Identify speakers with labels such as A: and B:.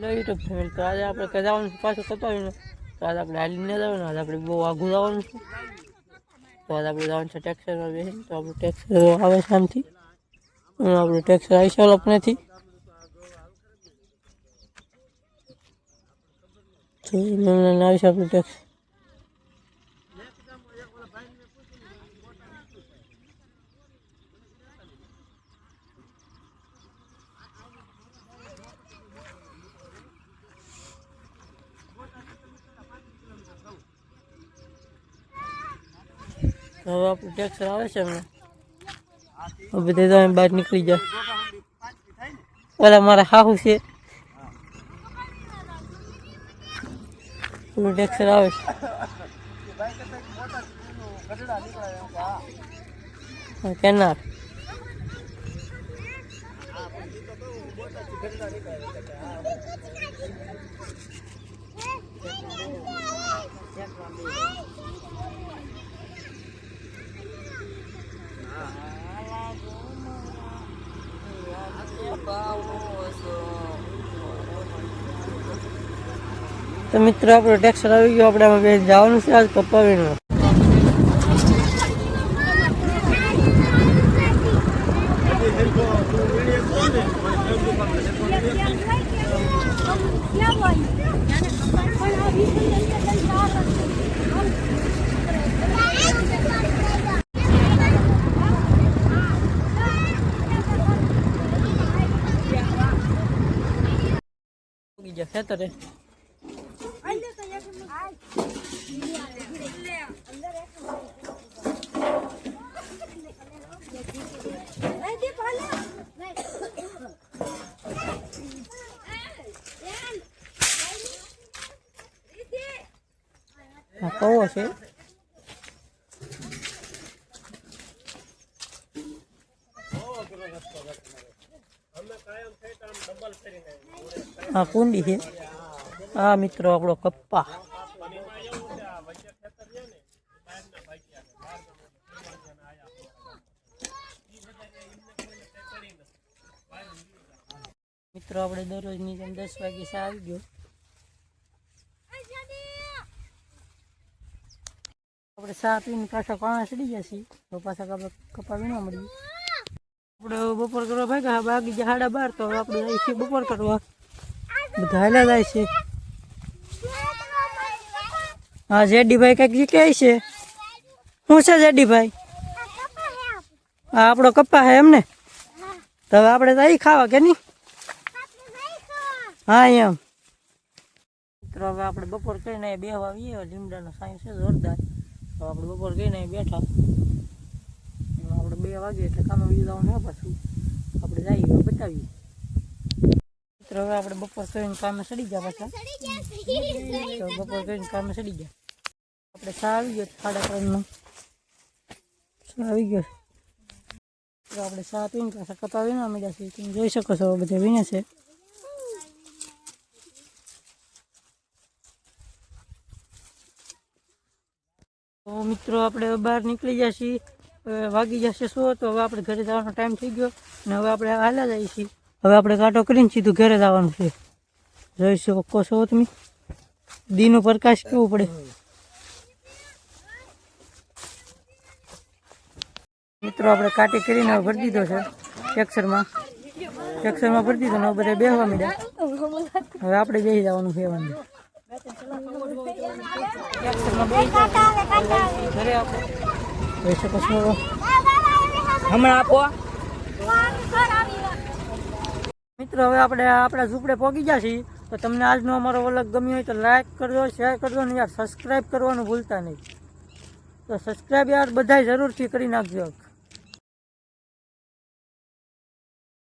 A: YouTube family તો આજે આપણે કઈ જવાનું છે? પાછું કપાવીને તો આજે આપણે હાલીને જવાનું, આજે આપણે બહુ આઘું જવાનું છે. તો આજે આપણે જવાનું છે ટેક્સરમાં બેસીને તો આપણું ટેક્સર આવે છે આમથી અને આપણું ટેક્સર આવી છે આપણેથી આવી છે આપણું ટેક્સ. હવે આપણું ટેક્સર આવે છે હમણાં. હવે તો બહાર નીકળી જાય ઓલા મારા હાહુ છે. પેલું ટેક્સર આવે છે. કેનાર તો મિત્રો આપણો ટેક્સર આવી ગયો. આપણે બે જવાનું છે આજ કપાવીને ખેતરે આ કવો છે આ કુંડી છે. આ મિત્રો આપણો કપ્પા. મિત્રો, આપણે દરરોજની જેમ દસ વાગે આવી ગયો. આપણે સાત પીને પાછા પાણા ચડી ગયા છીએ પાછા કપા વીણવા મળીએ આપણે બપોર કરવા ભાગ્યા બાકી જે સાડા બાર, તો આપણે જાય છીએ બપોર કરવા. બધા હેલા જાય છે. હા, જેડીભાઈ કંઈક કહે છે. શું છે જેડીભાઈ? હા, આપણો કપ્પા હે એમને. તો આપણે તો અહીં ખાવા કે નહીં? હા, એમ. મિત્રો, હવે આપણે બપોર કરીને બેહવા આવીએ. લીમડાનો સાયન્સ છે, જોરદાર. તો આપણે બપોર ગઈ ને બેઠા. આપણે બે વાગે એટલે કામ આવી જવાનું હે પાછું. આપણે જઈએ બતાવીએ. મિત્રો, હવે આપણે બપોર કરીને કામે સડી ગયા પાછા. તો બપોર કરીને કામે સડી ગયા. આપણે સા આવી ગયો સાડા ત્રણનો સા આવી ગયો. તો આપણે સા પીને પાછા કપા વીણવા મળ્યા તમે જોઈ શકો છો, બધા વીણે છે. તો મિત્રો, આપણે બહાર નીકળી જશે વાગી જશે શું તો હવે આપણે ઘરે જવાનો ટાઈમ થઈ ગયો અને હવે આપણે હાલ્યા જઈએ છીએ. હવે આપણે કાંટો કરીને સીધું ઘરે જવાનું છે. જોઈ શકો છો તમે. દીનો પ્રકાશ કેવું પડે. મિત્રો, આપણે કાટી કરીને ભરી દીધો છે ટેક્સરમાં ટેક્સરમાં ભરી દીધો ને બધા બેસવા માંડ્યા. હવે આપણે બેસી જવાનું છો હમણાં આપો. મિત્રો, હવે આપણે આપણા ઝૂંપડે પહોંચી ગયા છીએ. તો તમને આજનો અમારો વલગ ગમ્યો હોય તો લાઈક કરજો શેર કરજો ને યાર સબસ્ક્રાઈબ કરવાનું ભૂલતા નહીં. તો સબસ્ક્રાઈબ યાર બધાય જરૂરથી કરી નાખજો.